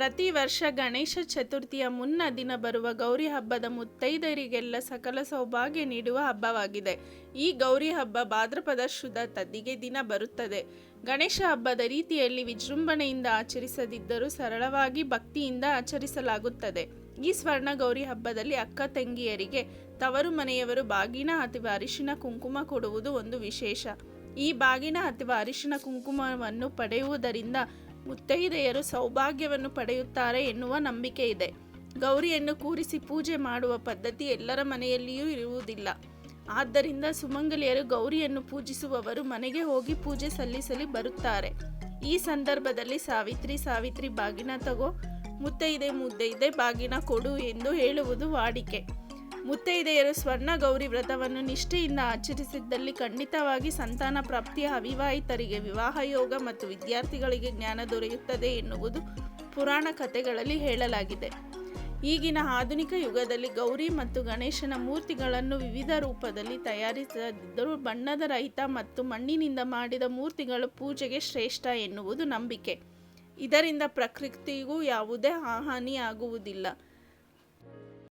ಪ್ರತಿ ವರ್ಷ ಗಣೇಶ ಚತುರ್ಥಿಯ ಮುನ್ನ ದಿನ ಬರುವ ಗೌರಿ ಹಬ್ಬದ ಮುತ್ತೈದರಿಗೆಲ್ಲ ಸಕಲ ಸೌಭಾಗ್ಯ ನೀಡುವ ಹಬ್ಬವಾಗಿದೆ. ಈ ಗೌರಿ ಹಬ್ಬ ಭಾದ್ರಪದ ಶುದ್ಧ ತದ್ದಿಗೆ ದಿನ ಬರುತ್ತದೆ. ಗಣೇಶ ಹಬ್ಬದ ರೀತಿಯಲ್ಲಿ ವಿಜೃಂಭಣೆಯಿಂದ ಆಚರಿಸದಿದ್ದರೂ ಸರಳವಾಗಿ ಭಕ್ತಿಯಿಂದ ಆಚರಿಸಲಾಗುತ್ತದೆ. ಈ ಸ್ವರ್ಣ ಗೌರಿ ಹಬ್ಬದಲ್ಲಿ ಅಕ್ಕ ತಂಗಿಯರಿಗೆ ತವರು ಮನೆಯವರು ಬಾಗಿನ ಅಥವಾ ಅರಿಶಿನ ಕುಂಕುಮ ಕೊಡುವುದು ಒಂದು ವಿಶೇಷ. ಈ ಬಾಗಿನ ಅಥವಾ ಅರಿಶಿನ ಕುಂಕುಮವನ್ನು ಪಡೆಯುವುದರಿಂದ ಮುತ್ತೈದೆಯರು ಸೌಭಾಗ್ಯವನ್ನು ಪಡೆಯುತ್ತಾರೆ ಎನ್ನುವ ನಂಬಿಕೆ ಇದೆ. ಗೌರಿಯನ್ನು ಕೂರಿಸಿ ಪೂಜೆ ಮಾಡುವ ಪದ್ಧತಿ ಎಲ್ಲರ ಮನೆಯಲ್ಲಿಯೂ ಇರುವುದಿಲ್ಲ. ಆದ್ದರಿಂದ ಸುಮಂಗಲಿಯರು ಗೌರಿಯನ್ನು ಪೂಜಿಸುವವರು ಮನೆಗೆ ಹೋಗಿ ಪೂಜೆ ಸಲ್ಲಿಸಲಿ ಬರುತ್ತಾರೆ. ಈ ಸಂದರ್ಭದಲ್ಲಿ ಸಾವಿತ್ರಿ ಸಾವಿತ್ರಿ ಬಾಗಿನ ತಗೋ, ಮುತ್ತೈದೆ ಮುದ್ದೈದೆ ಬಾಗಿನ ಕೊಡು ಎಂದು ಹೇಳುವುದು ವಾಡಿಕೆ. ಮುತ್ತೈದೆಯರು ಸ್ವರ್ಣ ಗೌರಿ ವ್ರತವನ್ನು ನಿಷ್ಠೆಯಿಂದ ಆಚರಿಸಿದ್ದಲ್ಲಿ ಖಂಡಿತವಾಗಿ ಸಂತಾನ ಪ್ರಾಪ್ತಿಯ ಅವಿವಾಹಿತರಿಗೆ ವಿವಾಹ ಯೋಗ ಮತ್ತು ವಿದ್ಯಾರ್ಥಿಗಳಿಗೆ ಜ್ಞಾನ ದೊರೆಯುತ್ತದೆ ಎನ್ನುವುದು ಪುರಾಣ ಕಥೆಗಳಲ್ಲಿ ಹೇಳಲಾಗಿದೆ. ಈಗಿನ ಆಧುನಿಕ ಯುಗದಲ್ಲಿ ಗೌರಿ ಮತ್ತು ಗಣೇಶನ ಮೂರ್ತಿಗಳನ್ನು ವಿವಿಧ ರೂಪದಲ್ಲಿ ತಯಾರಿಸದಿದ್ದರೂ ಬಣ್ಣದ ರಹಿತ ಮತ್ತು ಮಣ್ಣಿನಿಂದ ಮಾಡಿದ ಮೂರ್ತಿಗಳು ಪೂಜೆಗೆ ಶ್ರೇಷ್ಠ ಎನ್ನುವುದು ನಂಬಿಕೆ. ಇದರಿಂದ ಪ್ರಕೃತಿಗೂ ಯಾವುದೇ ಹಾನಿ ಆಗುವುದಿಲ್ಲ